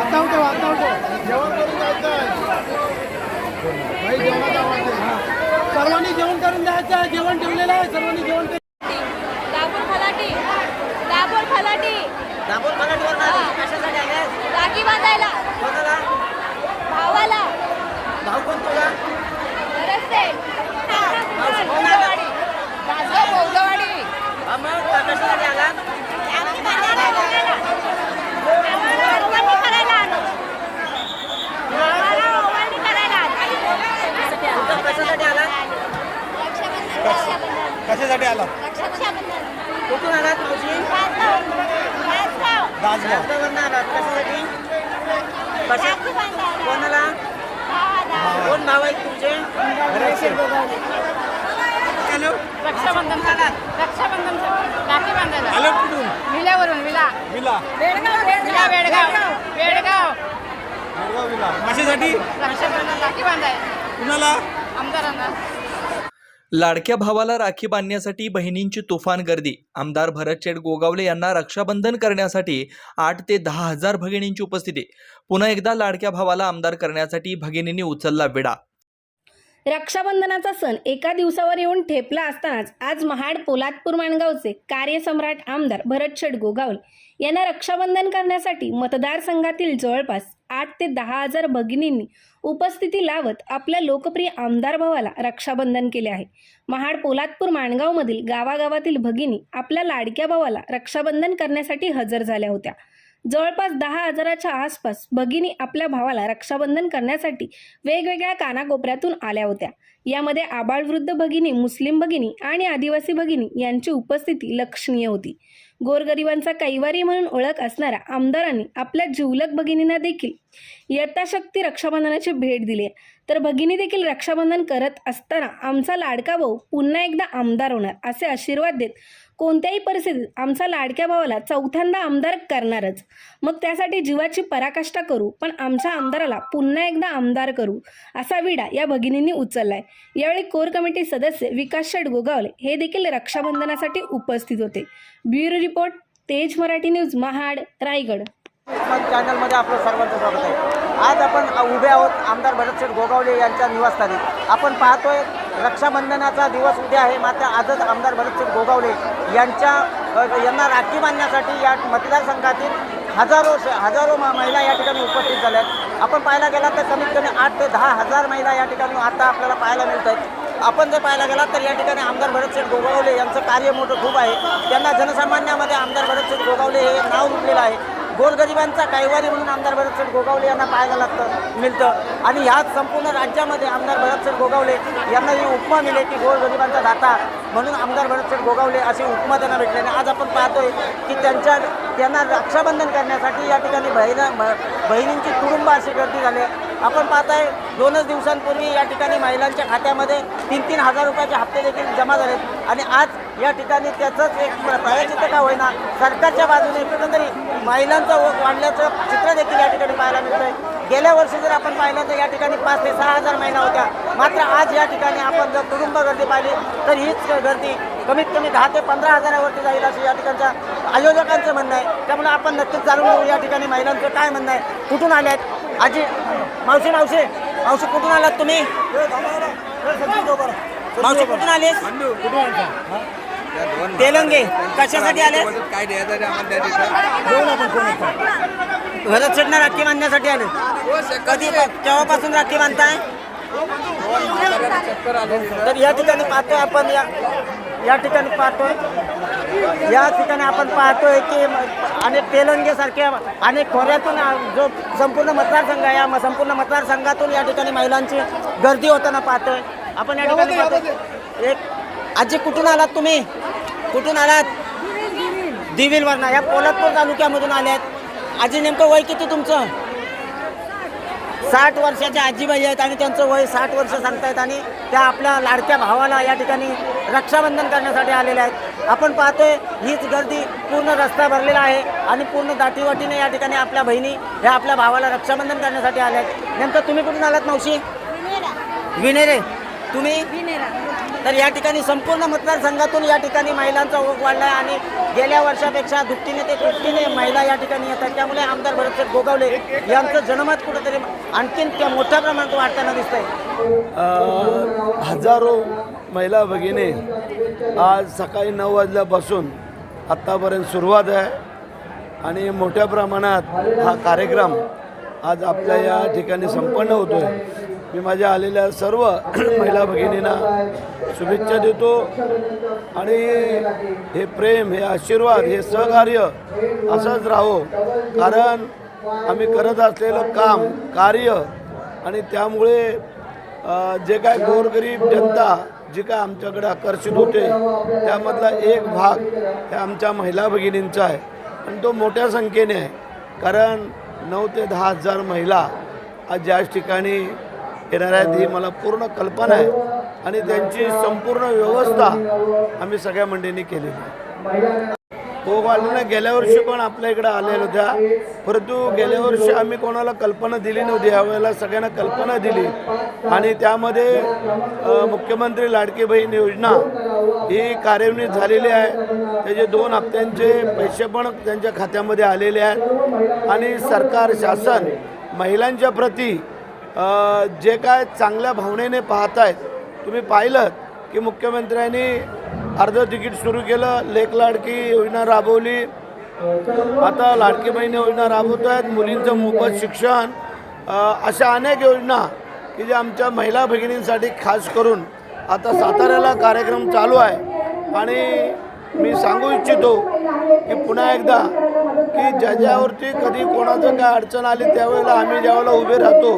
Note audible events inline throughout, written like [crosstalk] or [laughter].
आता होतो आता होतो जेवण करून जायचं आहे. सर्वांनी जेवण करून जायचं आहे जेवण ठेवलेलं आहे. सर्वांनी जेवण दाबून फलाटी. दाबून फलाटी. मराठीवर हा. कशासाठी आले राखी बांधायला. भावाला. भाऊ कोण तुला रस्ते बौद्धवाडी. मग कशासाठी आला तुमचं कशासाठी आला कशासाठी आला कुठून आलात मावशी राजगाववरनं आलात कशासाठी कशा कोणाला कोण नाव आहेत तुमचे हॅलो. रक्षाबंधन रक्षाबंधन राखी बांधायला. आलं कुठून? विल्यावरून विला. विला. बेडगाव विला बेडगाव बेडगाव बेळगाव विला. कशासाठी? रक्षाबंधन राखी बांधायला. कुणाला? आमदारांना. लाडक्या भावाला राखी बांधण्यासाठी बहिणींची तुफान गर्दी. आमदार भरतशेठ गोगावले यांना रक्षाबंधन करण्यासाठी आठ ते दहा हजार भगिनींची उपस्थिती. पुन्हा एकदा लाडक्या भावाला आमदार करण्यासाठी भगिनींनी उचलला विडा. रक्षाबंधनाचा सण एका दिवसावर येऊन ठेपला असतानाच आज महाड पोलादपूर माणगावचे कार्यसम्राट आमदार भरत गोगावल यांना रक्षाबंधन करण्यासाठी मतदारसंघातील जवळपास आठ ते दहा हजार भगिनींनी उपस्थिती लावत आपल्या लोकप्रिय आमदार भावाला रक्षाबंधन केले आहे. महाड पोलादपूर माणगावमधील गावागावातील भगिनी आपल्या लाडक्या भावाला रक्षाबंधन करण्यासाठी हजर झाल्या होत्या. जवळपास दहा हजाराच्या आसपास भगिनी आपल्या भावाला रक्षाबंधन करण्यासाठी वेगवेगळ्या कानाकोपऱ्यातून आल्या होत्या यामध्ये आबाळवृद्ध भगिनी मुस्लिम भगिनी आणि आदिवासी भगिनी यांची उपस्थिती लक्षणीय होती गोरगरिबांचा कैवारी म्हणून ओळख असणाऱ्या आमदारांनी आपल्या जिवलक भगिनींना देखील यथाशक्ती रक्षाबंधनाची भेट दिली आहे. तर भगिनी देखील रक्षाबंधन करत असताना आमचा लाडका भाऊ पुन्हा एकदा आमदार होणार असे आशीर्वाद देत कोणत्याही परिस्थितीत आमचा लाडक्या भावाला चौथ्यांदा आमदार करणारच. मग त्यासाठी जीवाची पराकाष्ठा करू पण आमच्या आमदाराला पुन्हा एकदा आमदार करू असा विडा या भगिनींनी उचललाय. यावेळी कोर कमिटी सदस्य विकास शेट गोगावले हे देखील रक्षाबंधनासाठी उपस्थित होते. ब्युरो रिपोर्ट तेज मराठी न्यूज महाड रायगड. चॅनलमध्ये आपलं सर्वांचं स्वागत आहे. आज आपण उभे आहोत आमदार भरतशेठ गोगावले यांच्या निवासस्थानी. आपण पाहतोय रक्षाबंधनाचा दिवस उद्या आहे. मात्र आजच आमदार भरतसिंग गोगावले यांच्या यांना राखी बांधण्यासाठी या मतदारसंघातील हजारो हजारो मा महिला या ठिकाणी उपस्थित झाल्या आहेत. आपण पाहायला गेला तर कमीत कमी आठ ते दहा हजार महिला या ठिकाणी आता आपल्याला पाहायला मिळत आहेत. आपण जर पाहायला गेलात तर या ठिकाणी आमदार भरतसिंग गोगावले यांचं कार्य मोठं खूप आहे. त्यांना जनसामान्यामध्ये आमदार भरतसिंग गोगावले हे नाव रुपलेलं आहे. गोरगरिबांचा कैवारी म्हणून आमदार भरतसेठ गोगावले यांना पाहायला लागतं मिळतं. आणि ह्याच संपूर्ण राज्यामध्ये आमदार भरतसेठ गोगावले यांना ही उपमा मिळेल की गोरगरिबांचा दाता म्हणून आमदार भरतसेठ गोगावले अशी उपमा त्यांना भेटली. आणि आज आपण पाहतोय की त्यांच्या त्यांना रक्षाबंधन करण्यासाठी या ठिकाणी बहिण बहिणींची कुटुंब अशी गर्दी झाली आपण पाहताय दोनच दिवसांपूर्वी या ठिकाणी महिलांच्या खात्यामध्ये तीन तीन हजार रुपयाचे हप्ते देखील जमा झालेत आणि आज या ठिकाणी त्याचंच एक प्रायचित्र का होईना सरकारच्या बाजूने कुठंतरी महिलांचं वाढल्याचं चित्र देखील या ठिकाणी पाहायला मिळतंय. गेल्या वर्षी जर आपण पाहिलं तर या ठिकाणी पाच ते सहा हजार महिला होत्या. मात्र आज या ठिकाणी आपण जर कुटुंब गर्दी पाहिली तर हीच गर्दी कमीत कमी दहा ते पंधरा हजारावरती जाईल असं या ठिकाणच्या आयोजकांचं म्हणणं आहे. त्यामुळे आपण नक्कीच जाणून घेऊ या ठिकाणी महिलांचं काय म्हणणं आहे. कुठून आल्या आहेत आजी मावशी मावशी. मावशी कुठून आलात तुम्ही? मावशी कुठून आले तेलंगे. कशासाठी आले काय द्यायचं घरात राखी बांधण्यासाठी आले कधी केव्हापासून राखी बांधताय? तर या ठिकाणी पाहतोय आपण या या ठिकाणी पाहतोय. या ठिकाणी आपण पाहतोय की अनेक तेलंगे सारख्या अनेक खोऱ्यातून जो संपूर्ण मतदारसंघ आहे या संपूर्ण मतदारसंघातून या ठिकाणी महिलांची गर्दी होताना पाहतोय. आपण या ठिकाणी पाहतोय. एक आजी कुठून आलात तुम्ही? कुठून आलात? दिविलवरनं. या पोलादपूर तालुक्यामधून आल्यात. आजी नेमकं वय किती तुमचं? साठ वर्षाच्या आजीबाई आहेत आणि त्यांचं वय साठ वर्ष सांगतायत आणि त्या आपल्या लाडक्या भावाला या ठिकाणी रक्षाबंधन करण्यासाठी आलेल्या आहेत. आपण पाहतोय हीच गर्दी पूर्ण रस्ता भरलेला आहे आणि पूर्ण दाटीवाटीने या ठिकाणी आपल्या बहिणी ह्या आपल्या भावाला रक्षाबंधन करण्यासाठी आल्या आहेत. नेमकं तुम्ही कुठून आलात मावशी? विनेरे. तुम्ही? तर या ठिकाणी संपूर्ण मतदारसंघातून या ठिकाणी महिलांचा ओघ वाढला आहे आणि गेल्या वर्षापेक्षा दुपटीने ते तुपटीने महिला या ठिकाणी येतात त्यामुळे आमदार भरतसेठ गोगावले यांचं जनमत कुठेतरी आणखीन त्या मोठ्या प्रमाणात वाढताना दिसतंय. हजारो महिला भगिनी आज सकाळी नऊ वाजल्यापासून आत्तापर्यंत सुरुवात आहे आणि मोठ्या प्रमाणात हा कार्यक्रम आज आपल्या या ठिकाणी संपन्न होतो आहे मी माझ्या आलेल्या सर्व [clears throat] महिला भगिनींना शुभेच्छा देतो. आणि हे प्रेम हे आशीर्वाद हे सहकार्य असंच राहो. कारण आम्ही करत असलेलं काम कार्य आणि त्यामुळे जे काय गोरगरीब जनता जी काय आमच्याकडे आकर्षित होते त्यामधला एक भाग हे आमच्या महिला भगिनींचा आहे. आणि तो मोठ्या संख्येने आहे. कारण नऊ ते दहा हजार महिला आज ज्याच ठिकाणी येणार आहेत ही मला पूर्ण कल्पना आहे. आणि त्यांची संपूर्ण व्यवस्था आम्ही सगळ्या मंडळींनी केलेली आहे. हो गेल्या वर्षी पण आपल्या इकडं आलेल्या होत्या. परंतु गेल्या वर्षी आम्ही कोणाला कल्पना दिली नव्हती. यावेळेला सगळ्यांना कल्पना दिली. आणि त्यामध्ये मुख्यमंत्री लाडकी बहीण योजना ही कार्यान्वित झालेली आहे. त्याचे दोन हप्त्यांचे पैसे पण त्यांच्या खात्यामध्ये आलेले आहेत. आणि सरकार शासन महिलांच्या प्रती जे काय चांगल्या भावनेने पाहत आहेत तुम्ही पाहिलं की मुख्यमंत्र्यांनी अर्ध तिकीट सुरू केलं लेख लाडकी योजना राबवली. आता लाडकी बहीण योजना राबवत आहेत मुलींचं मोफत शिक्षण. अशा अनेक योजना की ज्या आमच्या महिला भगिनींसाठी खास करून आता साताऱ्याला कार्यक्रम चालू आहे. आणि मी सांगू इच्छितो की पुन्हा एकदा की ज्याच्यावरती कधी कोणाचं काय अडचण आली त्यावेळेला आम्ही ज्यावेळेला उभे राहतो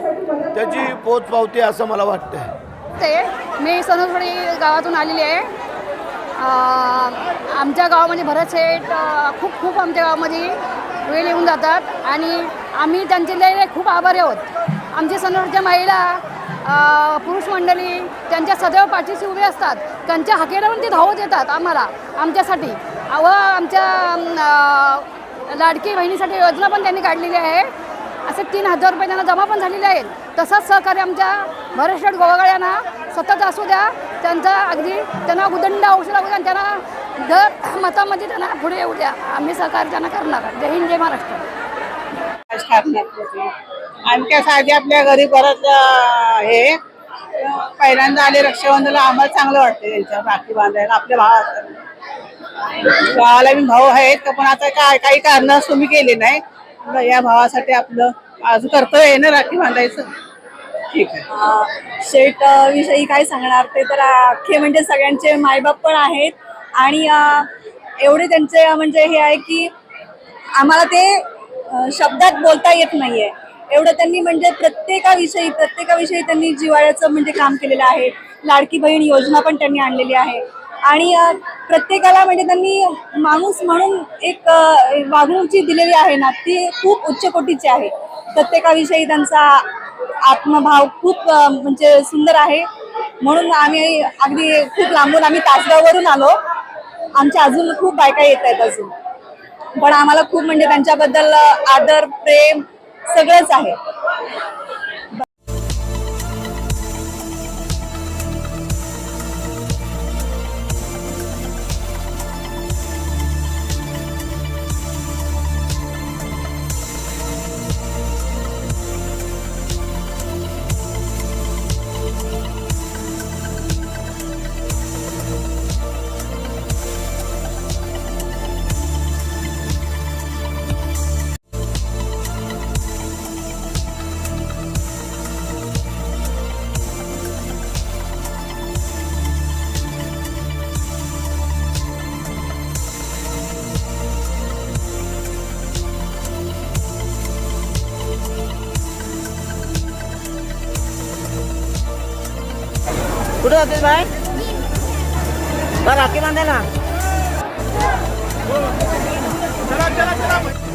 त्याची पोच पावते असं मला वाटतं ते मी सणसवाडी गावातून आलेली आहे. अं, आमच्या गावामध्ये भरत शेठ अं, खूप खूप आमच्या गावामध्ये वेळ येऊन जातात. आणि आम्ही त्यांचे लय लय खूप आभारी आहोत. आमच्या सणसवाडच्या महिला अं, पुरुष मंडळी त्यांच्या सदैव पाठीशी उभे असतात. त्यांच्या हाकेला ते धावत येतात आम्हाला आमच्यासाठी. व आमच्या अं, लाडकी बहिणीसाठी योजना पण त्यांनी काढलेली आहे. असे तीन हजार रुपये त्यांना जमा पण झालेले आहेत. तसाच सहकार्य आमच्या भरतशेठ गोवागळ्यांना सतत असू द्या. त्यांचा अगदी त्यांना उदंड औषध लागू द्या त्यांना दर मतामध्ये त्यांना पुढे येऊ द्या. आम्ही सहकार्य त्यांना करणार. जय हिंद जय महाराष्ट्र. आम्ही साधी आपल्या घरी परत हे पहिल्यांदा आले रक्षाबंधनला आम्हाला चांगलं वाटतं त्यांच्या राखी बांधायला. आपल्या भावा भावाला मी भाऊ आहेत तर पण आता काय काही कारण तुम्ही केले नाही. या भावासाठी आपलं आज करतोय ना राखी बांधायचं. ठीक आहे. शेट विषयी काय सांगणार? ते तर अख्खे म्हणजे सगळ्यांचे मायबाप पण आहेत. आणि अ, एवढे त्यांचे अ, म्हणजे हे आहे की आम्हाला ते अ, शब्दात बोलता येत नाहीये. एवढं त्यांनी म्हणजे प्रत्येकाविषयी प्रत्येकाविषयी त्यांनी जिवाळ्याचं म्हणजे काम केलेलं आहे. लाडकी बहीण योजना पण त्यांनी आणलेली आहे. आणि अ, प्रत्येकाला म्हणजे त्यांनी माणूस म्हणून एक अ, वागणूक जी दिलेली आहे ना ती खूप उच्च कोटीची आहे. प्रत्येकाविषयी त्यांचा आत्मभाव खूप म्हणजे सुंदर आहे. म्हणून आम्ही अगदी खूप लांबून आम्ही तासगाववरून आलो. आमच्या अजून खूप बायका येत आहेत अजून. पण आम्हाला खूप म्हणजे त्यांच्याबद्दल आदर प्रेम सगळंच आहे. कुठे जाते बाय बरं राखी बांधायला चला चला चला